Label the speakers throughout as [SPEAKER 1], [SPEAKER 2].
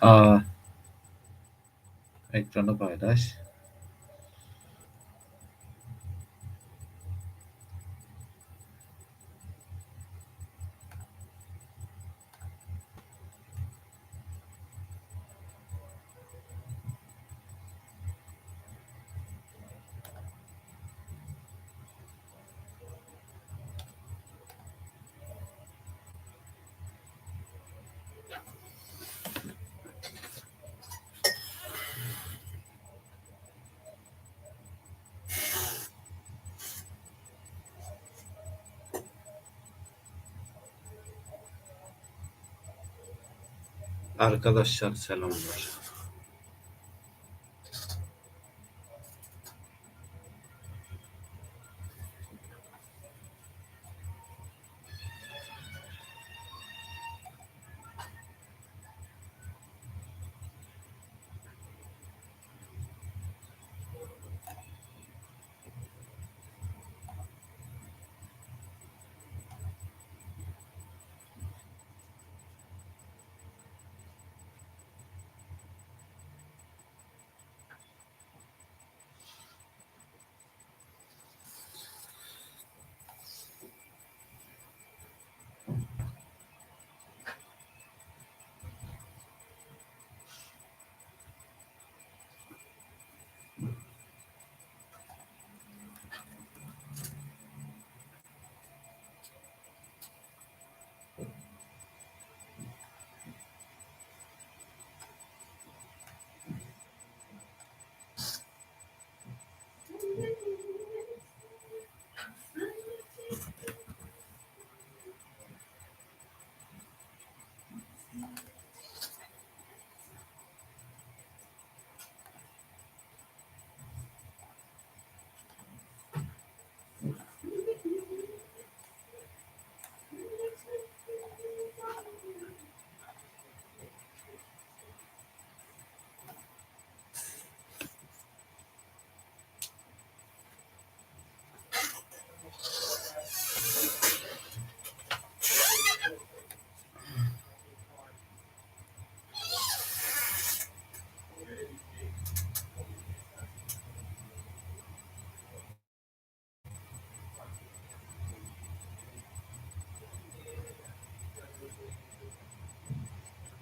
[SPEAKER 1] Aa. Ekranı paylaş. Arkadaşlar selamlar.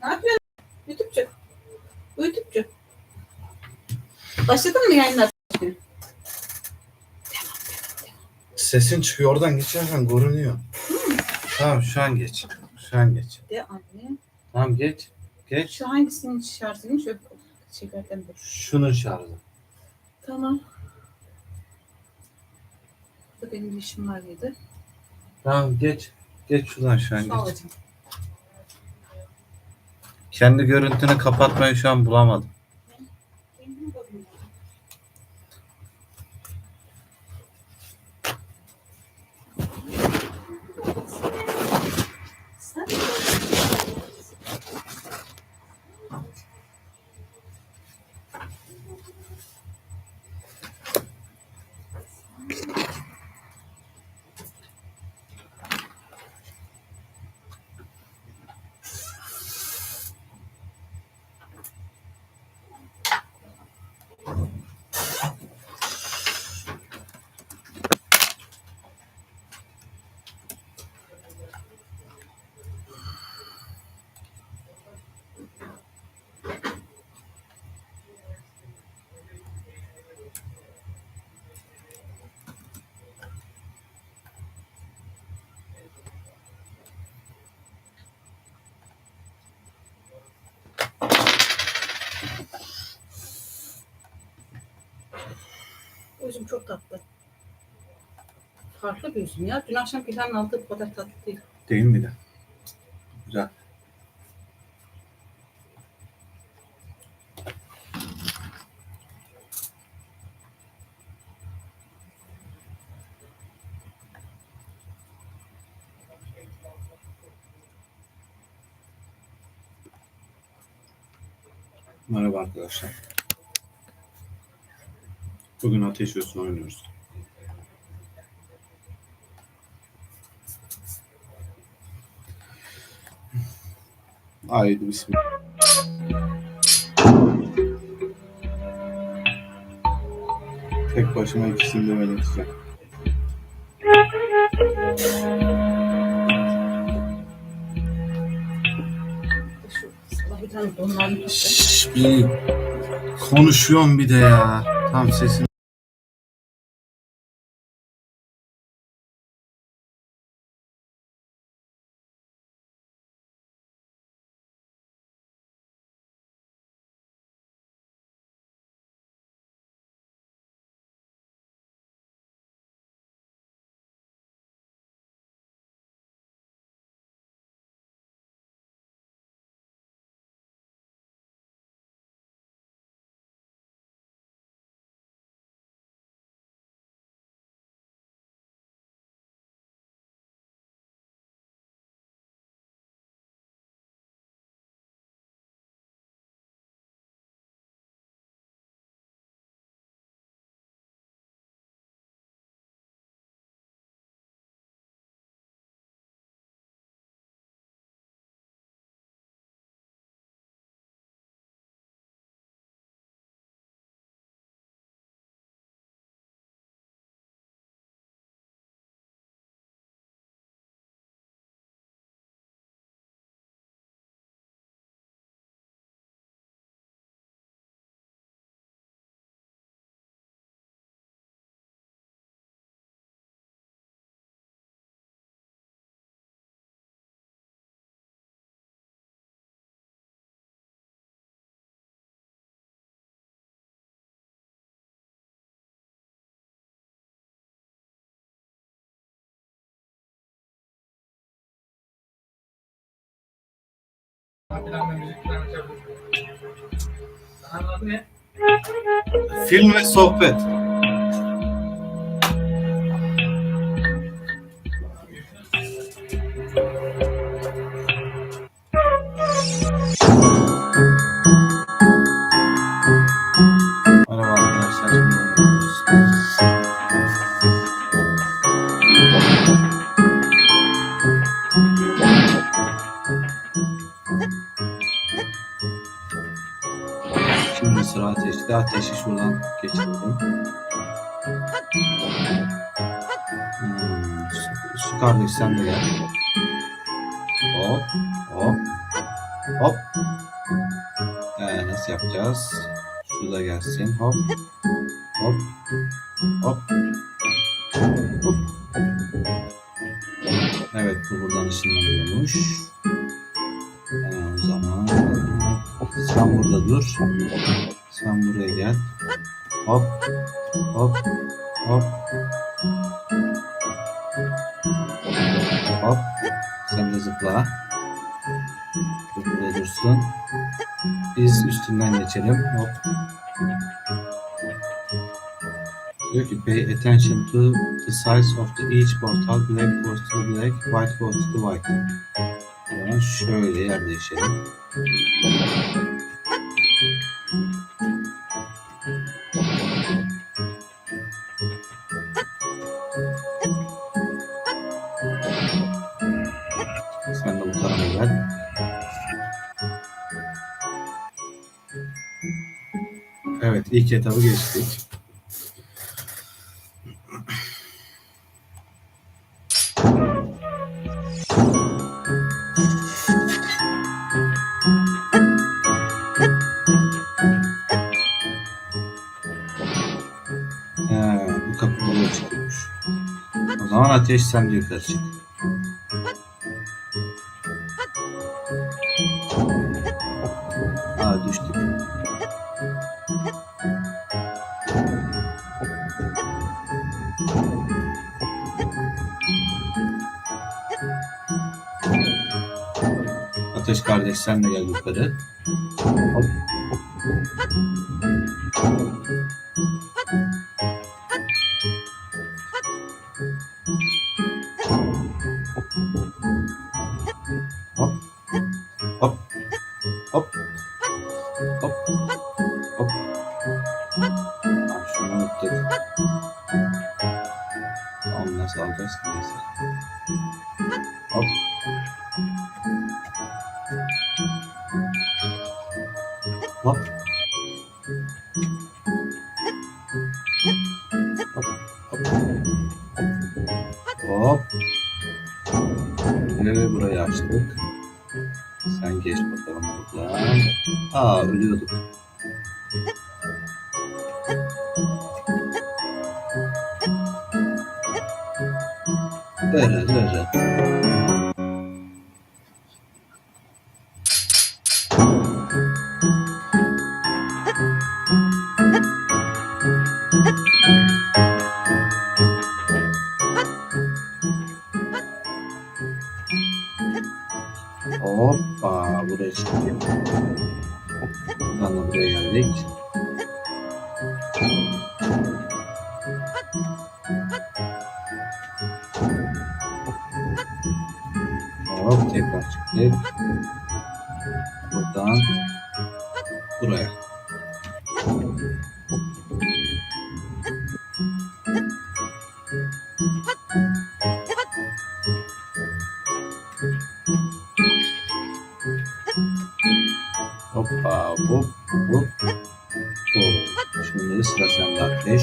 [SPEAKER 2] Ne yapıyorsun? YouTube'cu. YouTube'cu. Başladın mı yayınlar?
[SPEAKER 1] Sesin çıkıyor oradan geçerken görünüyor. Tamam şu an geç. Şu an geç.
[SPEAKER 2] De anne.
[SPEAKER 1] Tamam geç. Geç.
[SPEAKER 2] Şu hangisinin şarjıymış? Şeylerden dur.
[SPEAKER 1] Şunun şarjı.
[SPEAKER 2] Tamam. Burada benim bir işim var dedi.
[SPEAKER 1] Tamam geç. Geç şuradan şu an
[SPEAKER 2] Sağ
[SPEAKER 1] geç.
[SPEAKER 2] hocam.
[SPEAKER 1] Kendi görüntünü kapatmayı şu an bulamadım.
[SPEAKER 2] Sen O üzüm çok tatlı. Farklı bir üzüm ya. Dün akşam planın aldığı bu kadar tatlı değil.
[SPEAKER 1] Değil mi de? Güzel.
[SPEAKER 3] Merhaba arkadaşlar. Bugün ateş üstüne oynuyoruz. Haydi bismillah. Tek başıma ikisini de
[SPEAKER 2] ben edeceğim. Bir
[SPEAKER 1] konuşuyorum bir de ya. Tam sesin Film ve sohbet. Ateşte. Ateşi şuradan geçirdim. Hmm, su kardeş sen de gel. Hop, hop, hop. Ee, nasıl yapacağız? Şu da gelsin. Hop, Sen de zıpla. Bu burada dursun. Biz üstünden geçelim. Hop. Diyor ki pay attention to the size of the each portal. Black goes to black, white goes to white. Zaman şöyle yer değişelim. İlk etabı geçtik. He, bu kapı çıkıyormuş. O zaman ateş sen yukarı çık. Kardeş sen de gel yukarı. Hop. Hop. Hop. Hop. Thank you. Hoppa hop hop hop. Şimdi sıra sende ateş.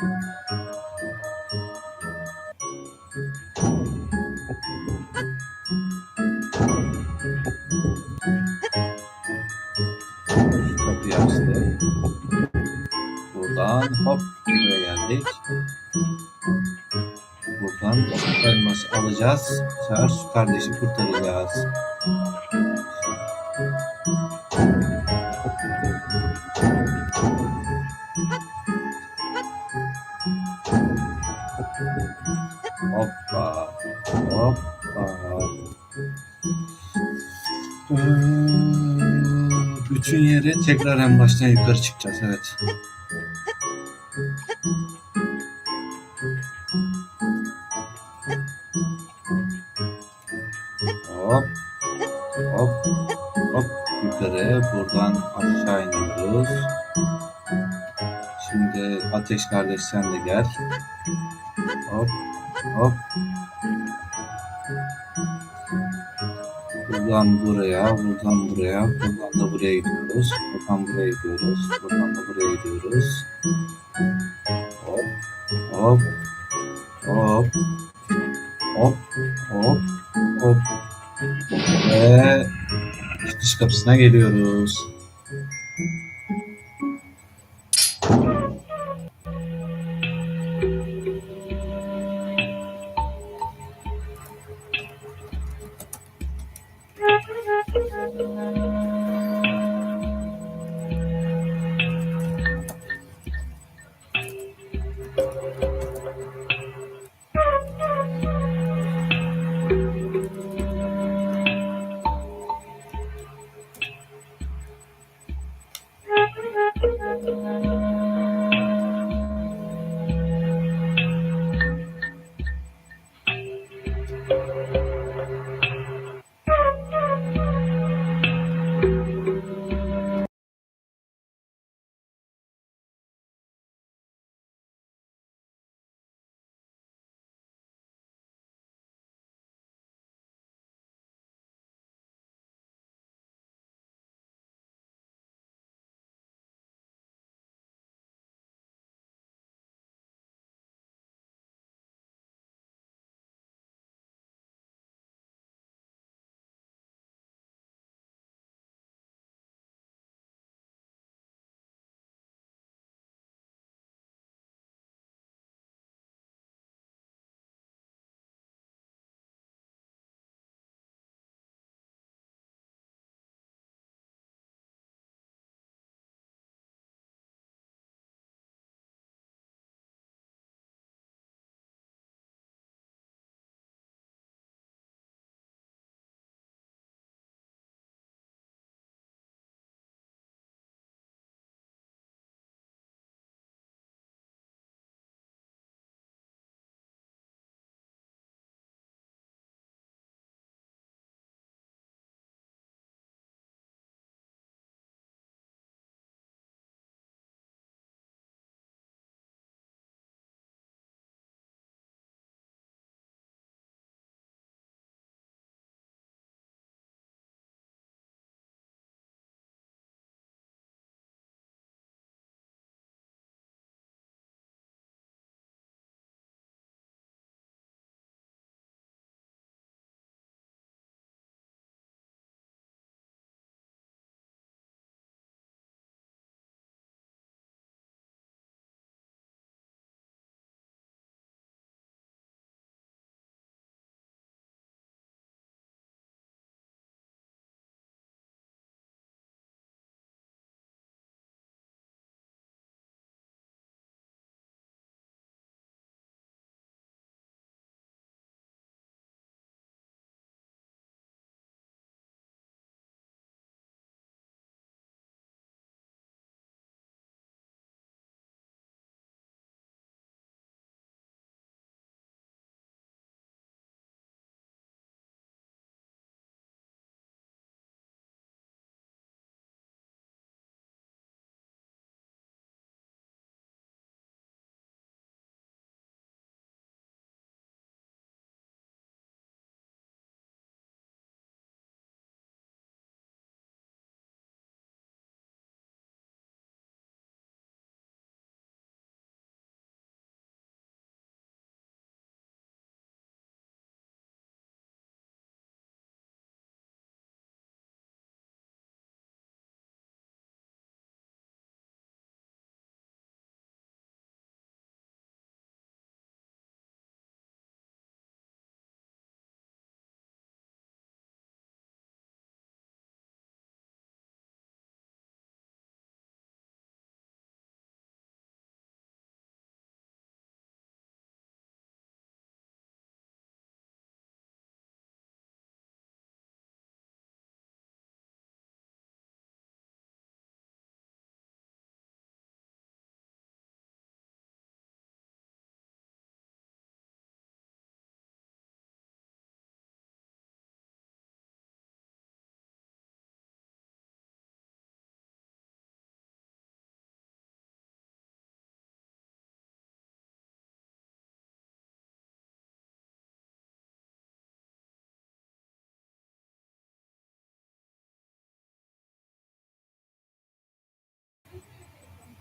[SPEAKER 1] Kapıyı açtık. Buradan hop buraya geldik. Buradan elması alacağız. Sefer su kardeşi kurtaracağız. Bütün yeri tekrar en baştan yukarı çıkacağız. Evet. Hop. Hop. Hop. Yukarı. Buradan aşağı iniyoruz. Şimdi Ateş kardeş sen de gel. Hop. Hop. Buradan buraya, buradan buraya, buradan da buraya gidiyoruz. Buradan buraya gidiyoruz. Buradan da buraya gidiyoruz. Hop. Hop. Hop. Hop. Hop. Hop. Ve çıkış kapısına geliyoruz.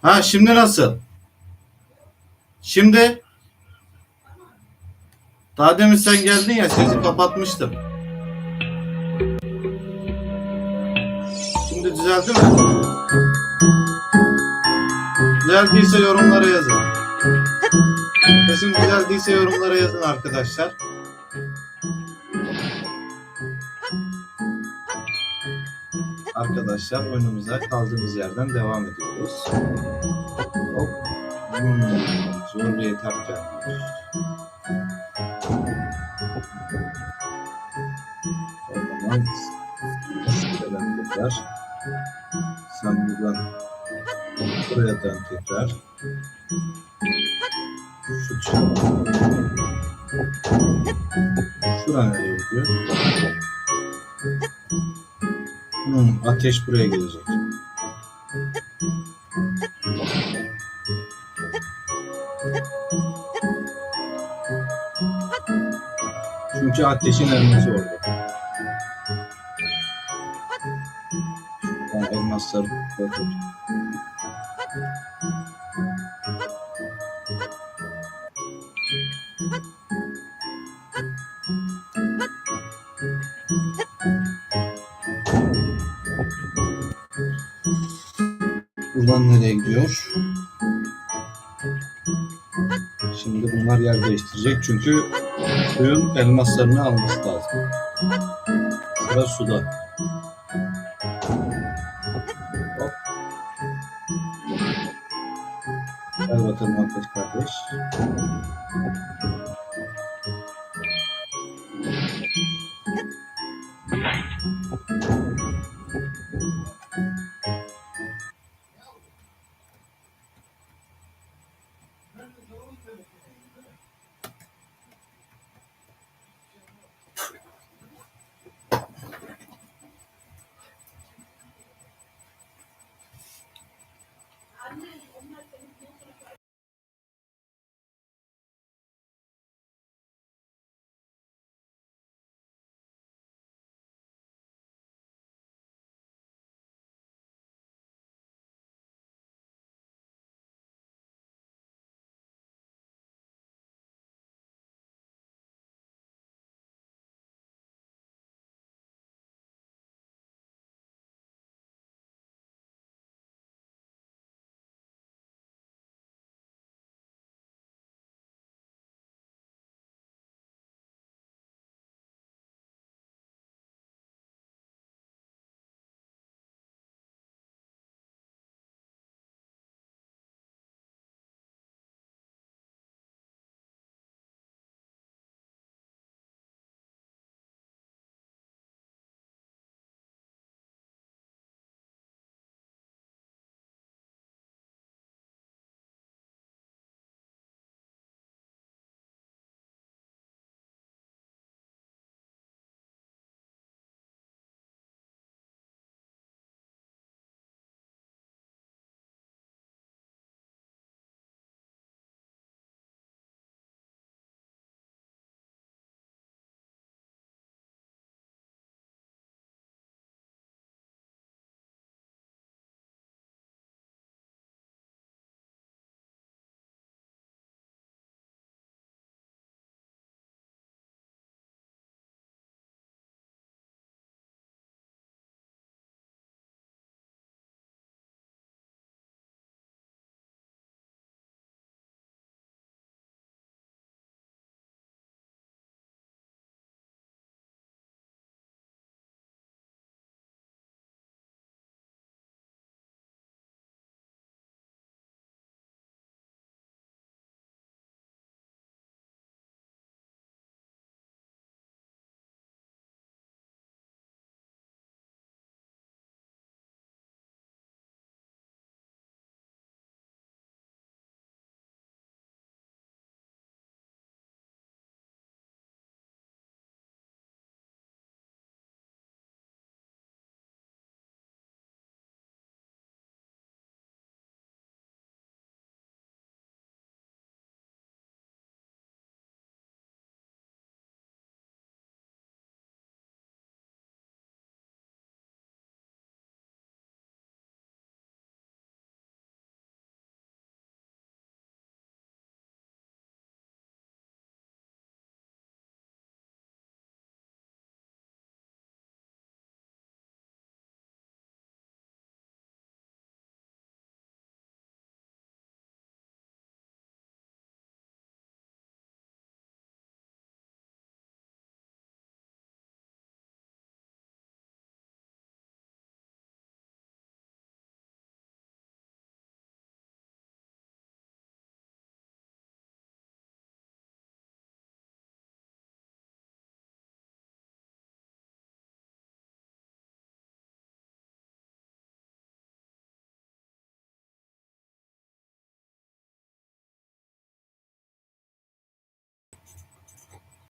[SPEAKER 1] Ha şimdi nasıl? Şimdi daha demin sen geldin ya sesi kapatmıştım. Şimdi düzeldi mi? Düzeldiyse yorumlara yazın. Sesim düzeldiyse yorumlara yazın arkadaşlar. Arkadaşlar oyunumuza kaldığımız yerden devam ediyoruz. Hop. Hmm, zor bir etap gelmiş. O zaman ateş buraya gelecek. Çünkü ateşin elması orada. Buradan nereye gidiyor? Şimdi bunlar yer değiştirecek çünkü suyun elmaslarını alması lazım. Sıra suda.